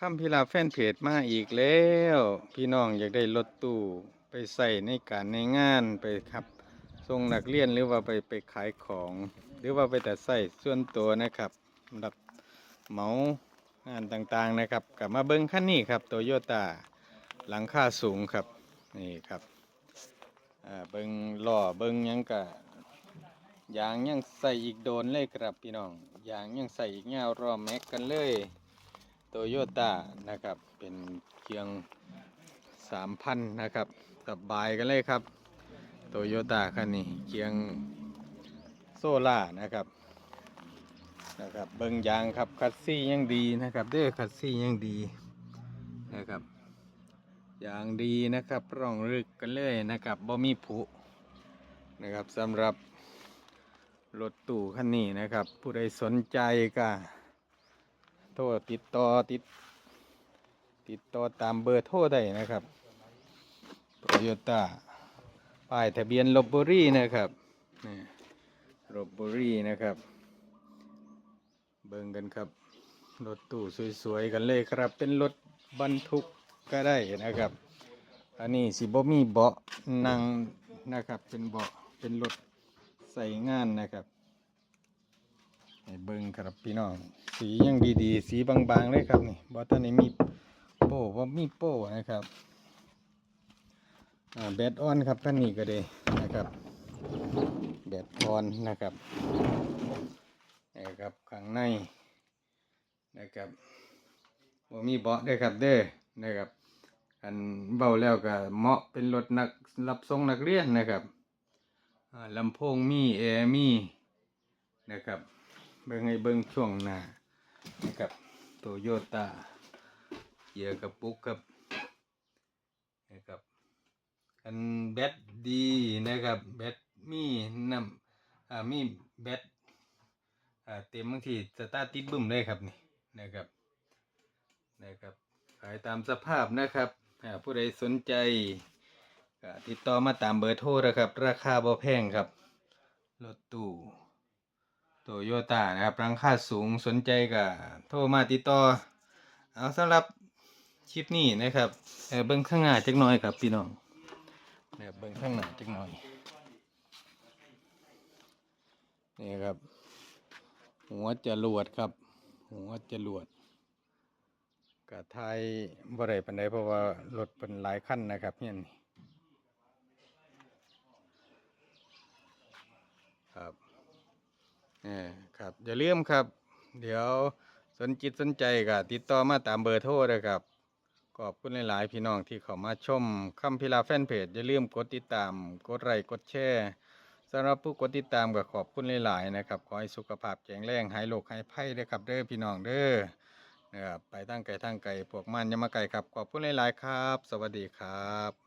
คำพิลาแฟนเพจมาอีกแล้ว พี่น้องอยากได้รถตู้ไปใส่ในการในงานไปครับส่งนักเรียนหรือว่าไปไปขายของ หรือว่าไปแต่ใส่ส่วนตัวนะครับรับเหมางานต่างๆนะครับ กลับมาเบิ้งคันนี้ครับโตโยต้าหลังค่าสูงครับนี่ครับเบิ้งล้อเบิ้งยังกะยางยังใส่อีกโดนเลยครับพี่น้องยางยังใส่อีกเงารอแม็กกันเลย โตโยต้านะครับ เป็นเครื่องสามพันนะครับสบายกันเลยครับโตโยต้าคันนี้เครื่องโซล่านะครับนะครับเบิ้งยางครับคัสซี่ยังดีนะครับเด้อคัสซี่ยังดีนะครับยางดีนะครับร่องรึกกันเลยนะครับบ่มีผุนะครับสำหรับรถตู้คันนี้นะครับ ผู้ใดสนใจก็ โทรติดต่อติด ติดต่อตามเบอร์โทรได้นะครับโตโยต้าป้ายทะเบียนลบบุรีนะครับนี่ลบบุรีนะครับ เบิ่งกันครับรถตู้สวยๆกันเลยครับ เป็นรถบรรทุกก็ได้นะครับ อันนี้สิบ่มีเบาะนั่งนะครับ เป็นเบาะเป็นรถใส่งานนะครับ ให้เบิ่งครับพี่น้อง สียังดีๆ สีบางๆเลยครับนี่บอตันนี้มีโป้ว่ามีโป้นะครับแบตออนครับท่านนี้ก็ได้นะครับแบตออนนะครับนะครับข้างในนะครับว่ามีเบาะด้วยครับเด้อนะครับอันเบาแล้วก็เหมาะเป็นรถนักรับส่งนักเรียนนะครับลำโพงมีแอร์มีนะครับ เบิ่งให้เบิ่งช่วงหน้านะครับโตโยต้าเกียร์กระปุกครับนะครับอันแบตดีนะครับแบตมีน้ำอ่ามีแบตอ่าเต็มบางทีสตาร์ทติดบึ้มเลยครับนี่นะครับนะครับขายตามสภาพนะครับอ่าผู้ใดสนใจติดต่อมาตามเบอร์โทรนะครับ ราคาบ่แพงครับรถตู้ โตโยต้านะครับราคาสูงสนใจก็โทรมาติดต่อ เอาสำหรับคลิปนี้นะครับเเบิ้งข้างหน้าจักหน่อยครับพี่น้องเนี่ยเบิ้งข้างหน้าจักหน่อยนี่ครับ หัวจรวดครับ หัวจรวดกะไทยบ่ได้ปานใดเพราะว่ารถเป็นหลายคันนะครับเนี่ยนี่ครับ เออครับอย่าลืมครับ เดี๋ยวสนจิตสนใจก็ติดต่อมาตามเบอร์โทรเลยครับขอบคุณหลาย ๆ พี่น้องที่เข้ามาชมคำพิลาแฟนเพจอย่าลืมกดติดตาม กดไลค์กดแชร์สำหรับผู้กดติดตามก็ขอบคุณหลาย ๆ นะครับ ขอให้สุขภาพแข็งแรงหายโรคหายภัยเด้อครับเด้อพี่น้องเด้อนะครับไปตั้งไกลตั้งไกลพวกมันอยามาไกลครับ ขอบคุณหลาย ๆ ครับ สวัสดีครับ